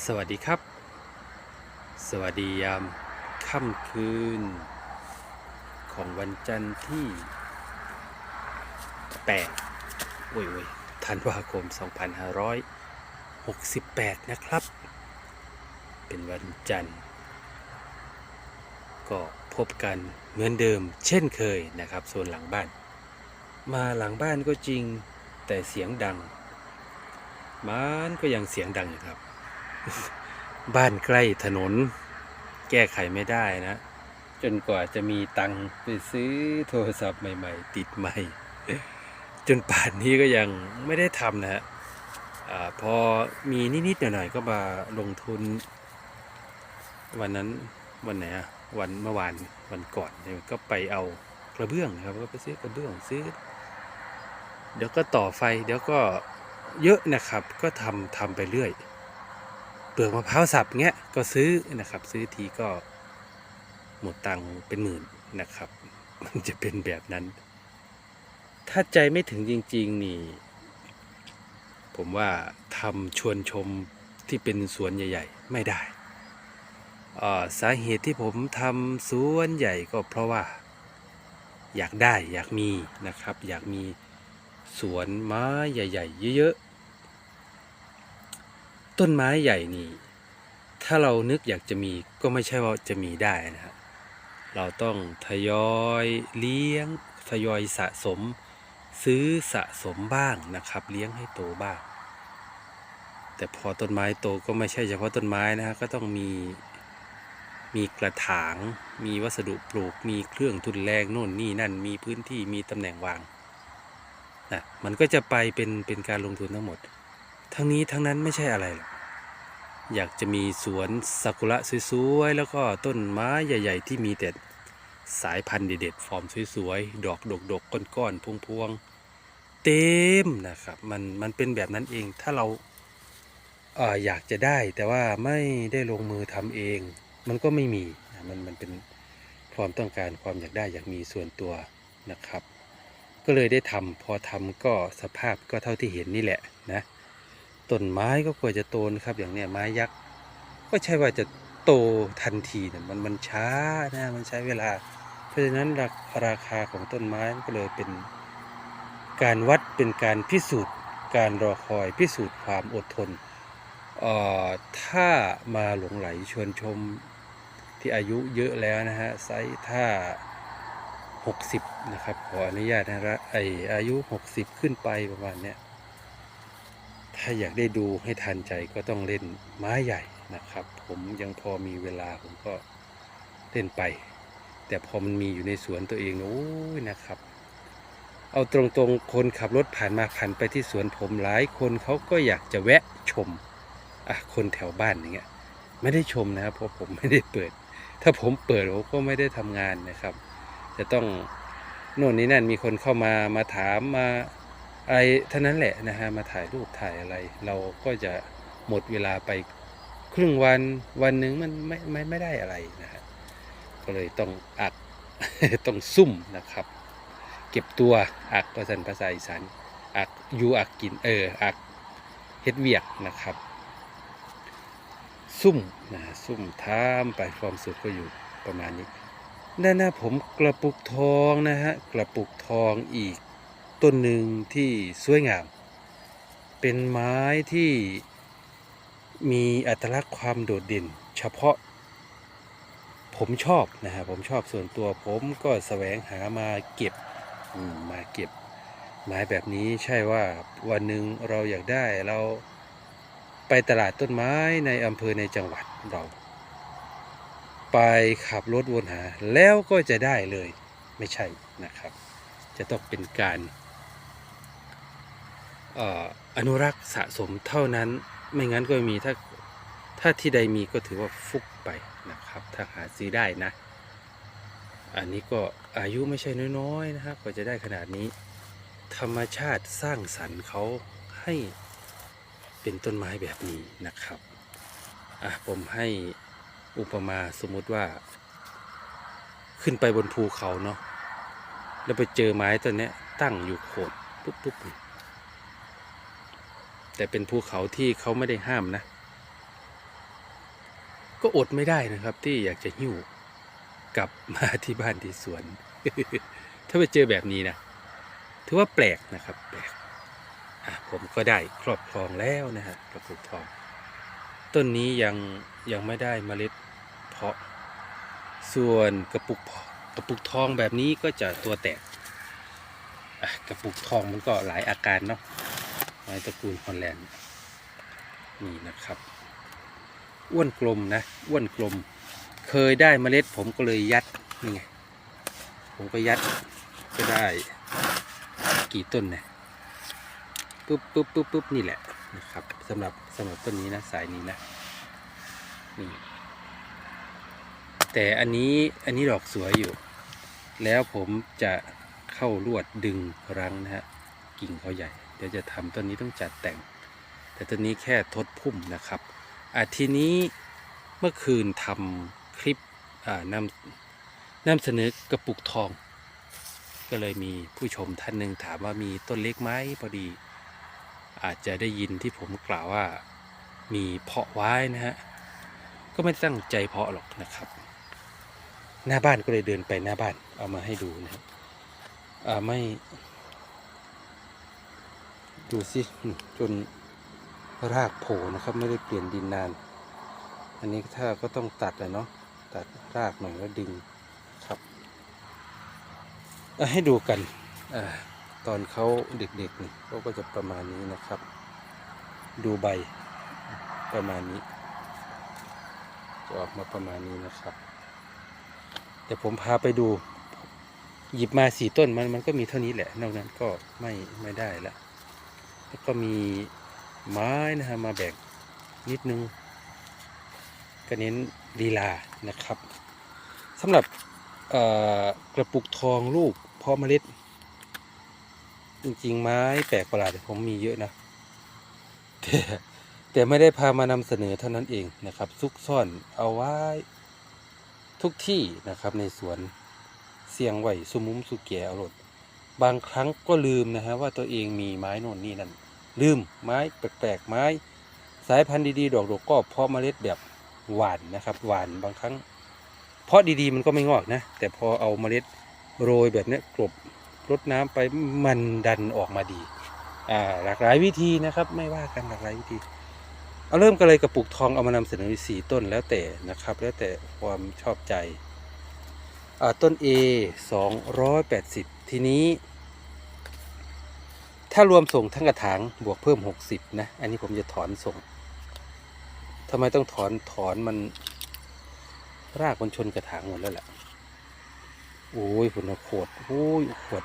สวัสดีครับ สวัสดียามค่ำคืน ของวันจันทร์ที่ 8 โอ้ยโอ้ยธันวาคม 2568 นะครับ เป็นวันจันทร์ ก็พบกันเหมือนเดิมเช่นเคยนะครับโซนหลังบ้าน มาหลังบ้านก็จริงแต่เสียงดัง มันก็ยังเสียงดังอยู่ครับ บ้านใกล้ถนน แก้ไขไม่ได้นะ จนกว่าจะมีตังค์ไปซื้อโทรศัพท์ใหม่ ๆ ติดใหม่ จนป่านนี้ก็ยังไม่ได้ทำนะฮะอพอมีนิดๆหน่อยๆก็มาลงทุน วันนั้นวันไหนอะวันเมื่อวานวันก่อนเนี่ยก็ไปเอากระเบื้องนะครับก็ไปซื้อกระเบื้องซื้อ เดี๋ยวก็ต่อไฟเดี๋ยวก็เยอะนะครับ ก็ทำทำไปเรื่อย เปลือกมะพร้าวสับเงี้ยก็ซื้อนะครับ ซื้อทีก็หมดตังค์เป็นหมื่นนะครับ มันจะเป็นแบบนั้น ถ้าใจไม่ถึงจริง ๆ นี่ ผมว่าทำชวนชมที่เป็นสวนใหญ่ ๆ ไม่ได้สาเหตุที่ผมทำสวนใหญ่ก็เพราะว่า อยากได้อยากมีนะครับ อยากมีสวนไม้ใหญ่ ๆ เยอะ ๆ ต้นไม้ใหญ่นี่ ถ้าเรานึกอยากจะมีก็ไม่ใช่ว่าจะมีได้นะฮะเราต้องทยอยเลี้ยงทยอยสะสม ซื้อสะสมบ้างนะครับ เลี้ยงให้โตบ้าง แต่พอต้นไม้โตก็ไม่ใช่เฉพาะต้นไม้นะฮะก็ต้องมีมีกระถาง มีวัสดุปลูก มีเครื่องทุนแรงโน่นนี่นั่น มีพื้นที่ มีตำแหน่งวางนะมันก็จะไปเป็นเป็นการลงทุนทั้งหมด ทั้งนี้ทั้งนั้นไม่ใช่อะไรหรอก อยากจะมีสวนซากุระสวยๆ แล้วก็ต้นไม้ใหญ่ ๆ ที่มีแต่สายพันธุ์เด็ดๆ ฟอร์มสวยๆ ดอกดกๆ ก้อนๆ พวงๆ เต็มนะครับ มันมันเป็นแบบนั้นเอง ถ้าเราเอออยากจะได้แต่ว่าไม่ได้ลงมือทำเอง มันก็ไม่มีนะมันมันเป็นความต้องการความอยากได้อยากมีส่วนตัวนะครับ ก็เลยได้ทำพอทำก็สภาพก็เท่าที่เห็นนี่แหละนะ ต้นไม้ก็ควรจะโตนะครับ อย่างเนี้ยไม้ยักษ์ก็ใช่ว่าจะโตทันทีเนะมันมันช้านะมันใช้เวลา เพราะฉะนั้นราราคาของต้นไม้มันก็เลยเป็นการวัดเป็นการพิสูจน์ การรอคอยพิสูจน์ความอดทนเอ่อถ้ามาหลงไหลชวนชมที่อายุเยอะแล้วนะฮะไซส์ถ้า 60 นะครับ ขออนุญาตนะไออายุ 60 ขึ้นไปประมาณเนี้ย ถ้าอยากได้ดูให้ทันใจก็ต้องเล่นไม้ใหญ่นะครับ ผมยังพอมีเวลาผมก็เล่นไป แต่พอมันมีอยู่ในสวนตัวเองโอ้ยนะครับ เอาตรงๆคนขับรถผ่านมาผ่านไปที่สวนผมหลายคนเขาก็อยากจะแวะชมอะคนแถวบ้านอย่างเงี้ยไม่ได้ชมนะครับเพราะผมไม่ได้เปิด ถ้าผมเปิดผมก็ไม่ได้ทำงานนะครับ จะต้องโน่นนี่นั่นมีคนเข้ามามาถามมา อะไรเท่านั้นแหละนะฮะมาถ่ายรูปถ่ายอะไร เราก็จะหมดเวลาไปครึ่งวันวันหนึ่งมันไม่ไม่ไม่ได้อะไรนะฮะก็เลยต้องอักต้องซุ่มนะครับ เก็บตัวอักภาษาภาษาอีสานอักอยูอักกินเอออักเฮ็ดเวียกนะครับ ซุ่มนะซุ่มทามไปความสุขก็อยู่ประมาณนี้ด้านหน้าผมกระปุกทองนะฮะกระปุกทองอีก ต้นหนึ่งที่สวยงาม เป็นไม้ที่มีอัตลักษณ์ความโดดเด่น เฉพาะ ผมชอบนะฮะผมชอบส่วนตัวผมก็แสวงหามาเก็บมมาเก็บ ไม้แบบนี้ใช่ว่าวันหนึ่งเราอยากได้เราไปตลาดต้นไม้ในอำเภอในจังหวัดเรา ไปขับรถวนหาแล้วก็จะได้เลยไม่ใช่นะครับ จะต้องเป็นการ อนุรักษ์สะสมเท่านั้น ไม่งั้นก็ไม่มีถ้าถ้าที่ใดมีก็ถือว่าฟุกไปนะครับ ถ้าหาซื้อได้นะ อันนี้ก็อายุไม่ใช่น้อยๆนะครับกว่าจะได้ขนาดนี้ ธรรมชาติสร้างสรรค์เขาให้เป็นต้นไม้แบบนี้นะครับอะผมให้อุปมาสมมุติว่า ขึ้นไปบนภูเขาเนาะแล้วไปเจอไม้ต้นนี้ตั้งอยู่โคนปุ๊บปุ๊บปุ๊บ แต่เป็นภูเขาที่เขาไม่ได้ห้ามนะ ก็อดไม่ได้นะครับ ที่อยากจะหิ้วกลับมาที่บ้านที่สวน ถ้าไปเจอแบบนี้นะ ถือว่าแปลกนะครับ แปลกผมก็ได้ครอบครองแล้วนะฮะกระปุกทอง ต้นนี้ยังยังไม่ได้เมล็ดเพาะ ส่วนกระปุกกระปุกทองแบบนี้ก็จะตัวแตกกระปุกทองมันก็หลายอาการเนาะ ในตระกูลฮอลแลนด์นี่นะครับ อ้วนกลมนะอ้วนกลม เคยได้เมล็ดผมก็เลยยัดนี่ไงผมก็ยัดก็ได้กี่ต้นนะปุ๊บปุ๊บปุ๊บปุ๊บนี่แหละนะครับสำหรับสำหรับต้นนี้นะสายนี้นะนี่แต่อันนี้อันนี้ดอกสวยอยู่ แล้วผมจะเข้าลวดดึงรังนะฮะ กิ่งเขาใหญ่ เดี๋ยวจะทำต้นนี้ต้องจัดแต่ง แต่ต้นนี้แค่ทดพุ่มนะครับอะทีนี้เมื่อคืนทำคลิปอ่านำนำเสนอกระปุกทอง ก็เลยมีผู้ชมท่านหนึ่งถามว่ามีต้นเล็กไหมพอดี อาจจะได้ยินที่ผมกล่าวว่ามีเพาะไว้นะฮะก็ไม่ตั้งใจเพาะหรอกนะครับ หน้าบ้านก็เลยเดินไปหน้าบ้านเอามาให้ดูนะครับอ่าไม่ ดูสิจนรากโผล่นะครับไม่ได้เปลี่ยนดินนาน อันนี้ถ้าก็ต้องตัดแหละเนาะตัดรากหน่อยแล้วดึงครับให้ดูกันอตอนเขาเด็กๆนี่เขาก็จะประมาณนี้นะครับ ดูใบประมาณนี้จะออกมาประมาณนี้นะครับเดี๋ยวผมพาไปดูหยิบมาสี่ต้นมันมันก็มีเท่านี้แหละนอกนั้นก็ไม่ไม่ได้ละ แล้วก็มีไม้นะฮะมาแบ่งนิดนึง ก็เน้นลีลานะครับสำหรับกระปุกทองลูกเพาะเมล็ด จริงๆ ไม้แปลกประหลาดผมมีเยอะนะแต่แต่ไม่ได้พามานำเสนอเท่านั้นเองนะครับ ซุกซ่อนเอาไว้ทุกที่นะครับในสวนเสียงไหวสุมุมสุแกเอรดบางครั้งก็ลืมนะฮะว่าตัวเองมีไม้โน่นนี่นั่น ลืมไม้แปลกๆไม้ สายพันธุ์ดีๆ ดอกดอกก็เพาะเมล็ดแบบหวานนะครับ หวานบางครั้ง เพาะดีๆมันก็ไม่งอกนะ แต่พอเอาเมล็ดโรยแบบนี้กลบรดน้ำไปมันดันออกมาดีอ่าหลากหลายวิธีนะครับ ไม่ว่ากันหลากหลายวิธี เอาเริ่มกันเลยกระปุกทองเอามานำเสนอสีต้นแล้วแต่นะครับ แล้วแต่ความชอบใจอ่าต้น A 280 ทีนี้ ถ้ารวมส่งทั้งกระถางบวกเพิ่ม60นะ อันนี้ผมจะถอนส่งทำไมต้องถอนถอนมัน รากมันชนกระถางหมดแล้วแหละโอ้ยผลโขดโอ้ยขวด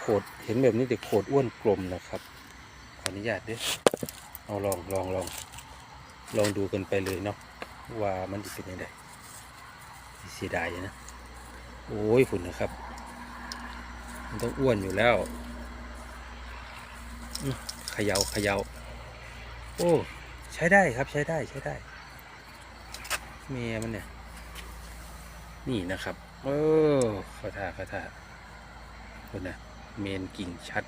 โขดเห็นแบบนี้เด็กโขดอ้วนกลมนะครับขออนุญาตด้วยเอาลองลองลองลองดูกันไปเลยเนาะว่ามันจะเป็นยังไงเสียดายนะ โอ้ยฝุ่นนะครับ มันต้องอ้วนอยู่แล้ว เขยา่าเขยา่าโอ้ใช้ได้ครับใช้ได้ใช้ได้ เมียมันเนี่ย นี่นะครับเออเข้าท่าข้าท่าคนนะเมนกิ่งชัด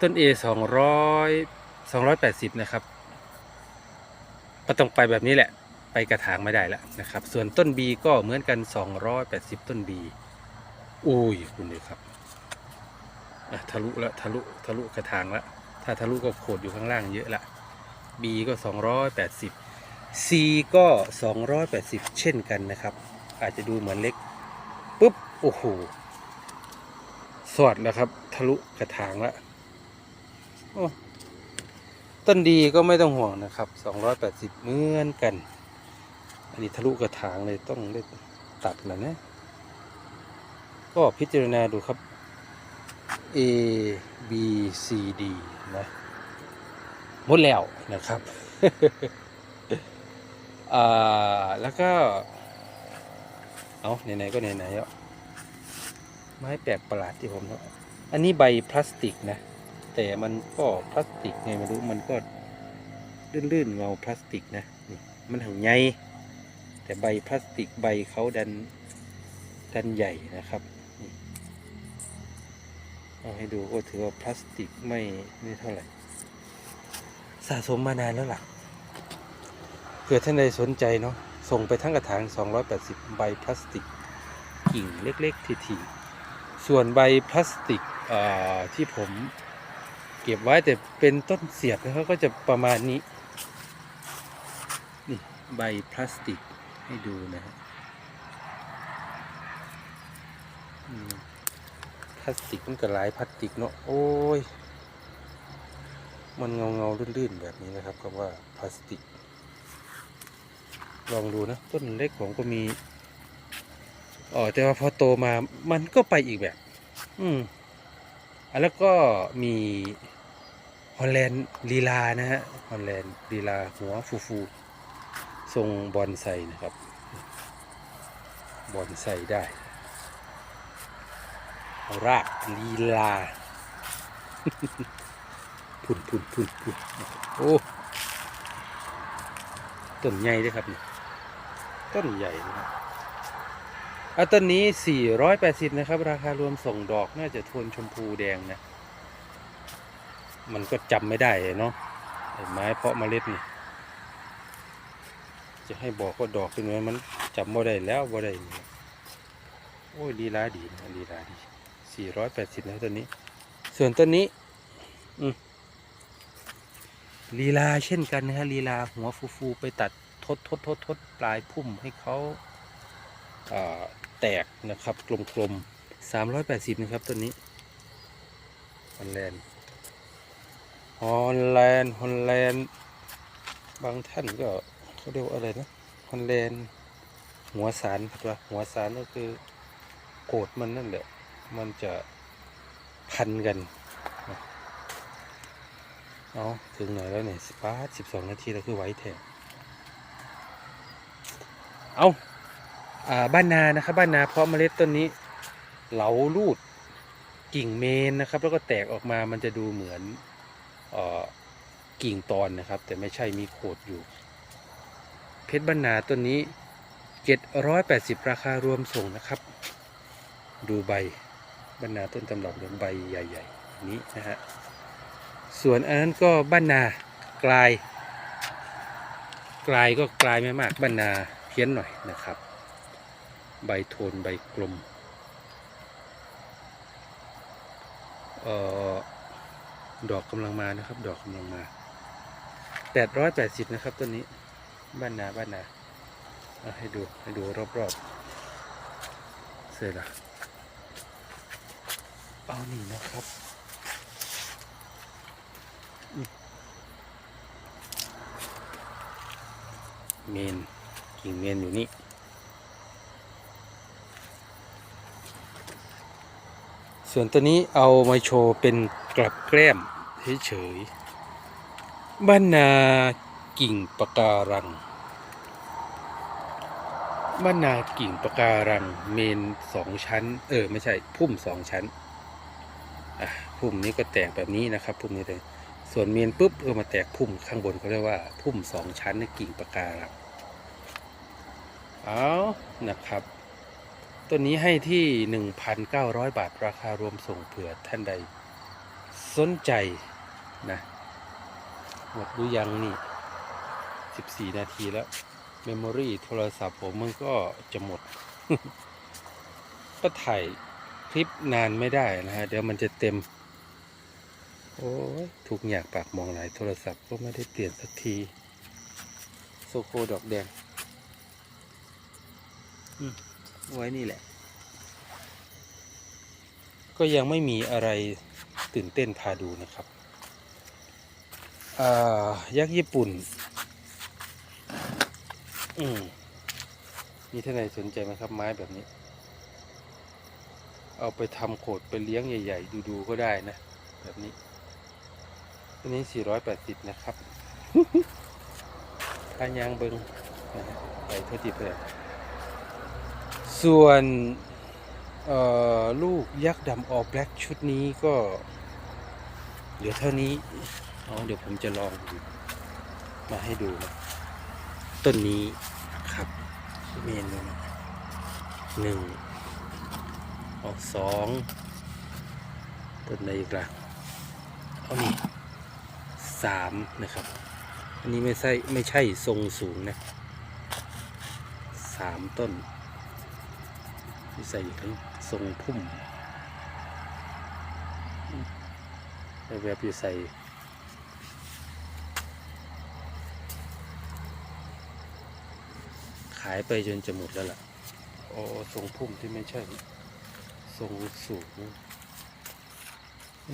ต้นเอสองร้อยสองร้อยแปดสิบนะครับก็ต้องไปแบบนี้แหละ ไปกระถางไม่ได้แล้วนะครับ ส่วนต้น B ก็เหมือนกัน280ต้น B อุ้ยคุณดูครับ ทะลุแล้วทะลุทะลุกระถางแล้วถ้าทะลุก็โขดอยู่ข้างล่างเยอะละ B ก็ 280 C ก็ 280 เช่นกันนะครับ อาจจะดูเหมือนเล็กปุ๊บ โอ้โห สอดแล้วครับ ทะลุกระถางแล้วต้นดีก็ไม่ต้องห่วงนะครับ 280เหมือนกัน อันนี้ทะลุกระถางเลยต้องได้ตัดแล้วนะ ก็พิจารณาดูครับ A B C D นะหมดแล้วนะครับแล้วก็ เอาไหนๆก็ไหนๆแล้วไม้แปลกประหลาดที่ผมเนาะอันนี้ใบพลาสติกนะ แต่มันก็พลาสติกไงไม่รู้มันก็ลื่นๆเงาพลาสติกนะนี่มันหังใหญ่แต่ใบพลาสติกใบเขาดันดันใหญ่นะครับ เอาให้ดูก็ถือว่าพลาสติกไม่ไม่เท่าไหร่ สะสมมานานแล้วล่ะเผื่อท่านใดสนใจเนาะส่งไปทั้งกระถาง 280 ใบพลาสติกกิ่งเล็ก ๆ ทีๆส่วนใบพลาสติกที่ผมเก็บไว้แต่เป็นต้นเสียบนะครับก็จะประมาณนี้ นี่ใบพลาสติกให้ดูนะฮะ พลาสติกมันก็หลายพลาสติกเนาะโอ้ย มันเงาเงาลื่นๆแบบนี้นะครับคำว่าพลาสติก ลองดูนะ ต้นเล็กผมก็มีอ๋อแต่ว่าพอโตมามันก็ไปอีกแบบ อืมอแล้วก็มีฮอลแลนด์ลีลานะฮะฮอลแลนด์ลีลาหัวฟูฟูๆทรงบอนไซนะครับ บอนไซได้ รากลีลาพุ่นพุ่นพุ่นพุ่นโอ้ต้นใหญ่ด้วยครับนี่ต้นใหญ่นะครับอะต้นนี้ 480 นะครับ ราคารวมส่งดอกน่าจะโทนชมพูแดงนะ มันก็จำไม่ได้เนาะไไม้เพาะเมล็ดนี่ จะให้บอกว่าดอกเป็นไงมันจำบ่ได้แล้วบ่ได้นี่โอ้ยลีลาดีนะลีลาดี 480นะต้นนี้ ส่วนต้นนี้ลีลาเช่นกันนะฮะลีลาหัวฟูๆไปตัดทดทดทดทดปลายพุ่มให้เขาอ่าแตกนะครับ กลมๆสามร้อยแปดสิบนะครับต้นนี้ฮอลแลนด์ฮอลแลนด์ฮอลแลนด์บางท่านก็เขาเรียกว่าอะไรนะฮอลแลนด์หัวสารครับหัวสารก็คือโกดมันนั่นแหละ มันจะพันกันเอาถึงหน่อยแล้วเนี่ยสป้าสิบสองนาทีแล้วคือไว้แทนเอาอ่าบ้านนานะครับบ้านนาเพาะเมล็ดต้นนี้ เหลาลูดกิ่งเมนนะครับ แล้วก็แตกออกมามันจะดูเหมือนออกิ่งตอนนะครับ แต่ไม่ใช่มีโขดอยู่ เพชรบ้านนาต้นนี้เจ็ดร้อยแปดสิบราคารวมส่งนะครับ ดูใบ บรรนาต้นตำรับเหลืองใบใหญ่ๆนี้นะฮะส่วนอันนั้นก็บ้านนากลาย กลายก็กลายไม่มากบ้านนาเพี้ยนหน่อยนะครับ ใบโทนใบกลมเอ่อดอกกำลังมานะครับ ดอกกำลังมาแปดร้อยแปดสิบนะครับต้นนี้บ้านนาบ้านนาเอาให้ดูให้ดูรอบๆเสร็จละ เอาหนีนะครับเมนกิ่งเมนอยู่นี่ส่วนตัวนี้เอามาโชว์เป็นกลับแกล้มเฉยๆบ้านนากิ่งปะการังบ้านนากิ่งปะการังเมนสองชั้น เออ ไม่ใช่พุ่มสองชั้น พุ่มนี้ก็แตกแบบนี้นะครับพุ่มนี้เลย ส่วนเมนปุ๊บเออมาแตกพุ่มข้างบนเขาเรียกว่าพุ่มสองชั้นในกิ่งปะการังเอานะครับตัวนี้ให้ที่ 1,900 บาทราคารวมส่งเผื่อท่านใดสนใจนะหมดหรือยังนี่ 14 นาทีแล้ว เมมโมรี่โทรศัพท์ผมมันก็จะหมด ก็ถ่าย คลิปนานไม่ได้นะฮะ เดี๋ยวมันจะเต็ม โอ้ยทุกอย่างปากมองหลายโทรศัพท์ก็ไม่ได้เปลี่ยนสักที โซโคดอกแดงอืมไว้นี่แหละ ก็ยังไม่มีอะไรตื่นเต้นพาดูนะครับยักษ์ญี่ปุ่น อืมมีท่านใดสนใจไหมครับไม้แบบนี้ เอาไปทำโขดไปเลี้ยงใหญ่ ๆ ดูๆก็ได้นะ แบบนี้ตัวนี้ 480 นะครับทานยางเบิงไปเท่าที่เพื่อส่วนลูกยักษ์ดำออแบล็กชุดนี้ก็เหลือเท่านี้อ๋อเดี๋ยวผมจะลองมาให้ดูนะต้นนี้ครับเมนนะหนึ่ง ออกสองต้นใดอีกล่ะเอานี่สามนะครับ อันนี้ไม่ใช่ไม่ใช่ทรงสูงนะสามต้นที่ใส่ทั้งทรงพุ่มแบบๆอยู่ใส่ขายไปจนจะหมดแล้วล่ะ โอ้ทรงพุ่มที่ไม่ใช่ รงสูง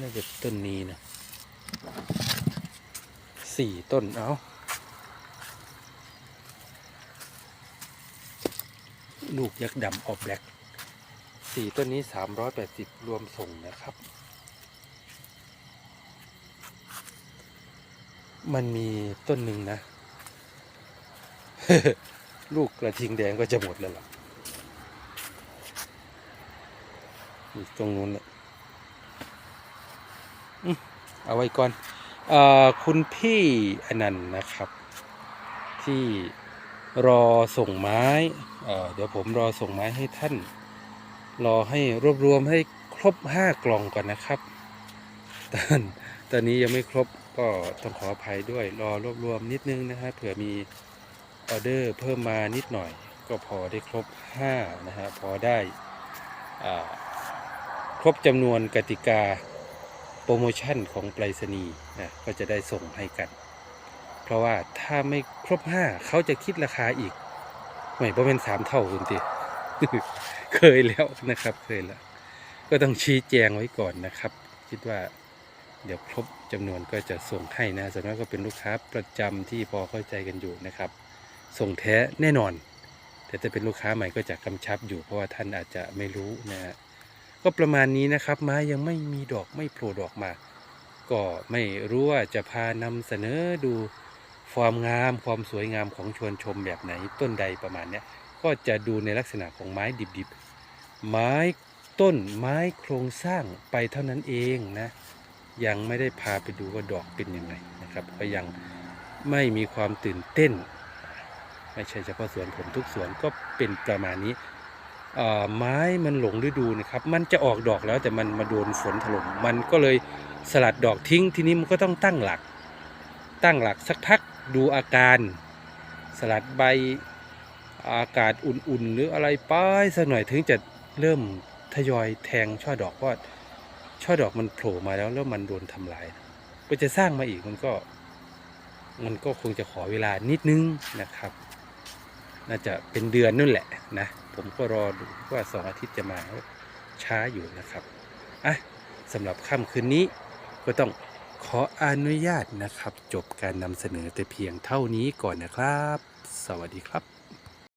น่าจะต้นนี้นะสี่ต้นเอาลูกยักษ์ดำออกแบล็กสี่ต้นนี้สามร้อยแปดสิบรวมส่งนะครับ มันมีต้นหนึ่งนะ ลูกกระทิงแดงก็จะหมดแล้วล่ะอยู่ ตรงนู้นแหละเอาไว้ก่อนอคุณพี่อนันต์นะครับ ที่รอส่งไม้เเดี๋ยวผมรอส่งไม้ให้ท่าน รอให้รวบรวมให้ครบห้ากล่องก่อนนะครับตอนตอนนี้ยังไม่ครบก็ต้องขออภัยด้วย รอรวบรวมนิดนึงนะฮะเผื่อมีออเดอร์เพิ่มมานิดหน่อย ก็พอได้ครบ 5 นะฮะพอได้อ่า รบจำนวนกติกาโปรโมชั่นของไปรษณีย์นะก็จะได้ส่งให้กัน เพราะว่าถ้าไม่ครบ5เขาจะคิดราคาอีกไม่ประมาณสามเท่าคุณติเคยแล้วนะครับเคยแล้วก็ต้องชี้แจงไว้ก่อนนะครับ คิดว่าเดี๋ยวครบจำนวนก็จะส่งให้นะส่วนมากก็เป็นลูกค้าประจำที่พอเข้าใจกันอยู่นะครับ ส่งแท้แน่นอน แต่ถ้าเป็นลูกค้าใหม่ก็จะกำชับอยู่เพราะว่าท่านอาจจะไม่รู้นะฮะ ก็ประมาณนี้นะครับไม้ยังไม่มีดอกไม่โผล่ดอกมา ก็ไม่รู้ว่าจะพานำเสนอดูความงามความสวยงามของชวนชมแบบไหนต้นใดประมาณเนี้ยก็จะดูในลักษณะของไม้ดิบๆ ไม้ต้นไม้โครงสร้างไปเท่านั้นเองนะ ยังไม่ได้พาไปดูว่าดอกเป็นยังไงนะครับ ก็ยังไม่มีความตื่นเต้น ไม่ใช่เฉพาะสวนผมทุกสวนก็เป็นประมาณนี้ ไม้มันหลงฤดูนะครับ มันจะออกดอกแล้วแต่มันมาโดนฝนถล่มมันก็เลยสลัดดอกทิ้งทีนี้มันก็ต้องตั้งหลัก ตั้งหลักสักพักดูอาการ สลัดใบอากาศอุ่นๆ หรืออะไรไป้ายสักหน่อยถึงจะเริ่มทยอยแทงช่อดอกเพราะช่อดอกมันโผล่มาแล้วแล้วมันโดนทำลาย ก็จะสร้างมาอีกมันก็ มันก็คงจะขอเวลานิดนึงนะครับ น่าจะเป็นเดือนนั่นแหละนะ ผมก็รอดูว่าสองอาทิตย์จะมาช้าอยู่นะครับอะสำหรับค่ำคืนนี้ก็ต้องขออนุญาตนะครับ จบการนำเสนอแต่เพียงเท่านี้ก่อนนะครับ สวัสดีครับ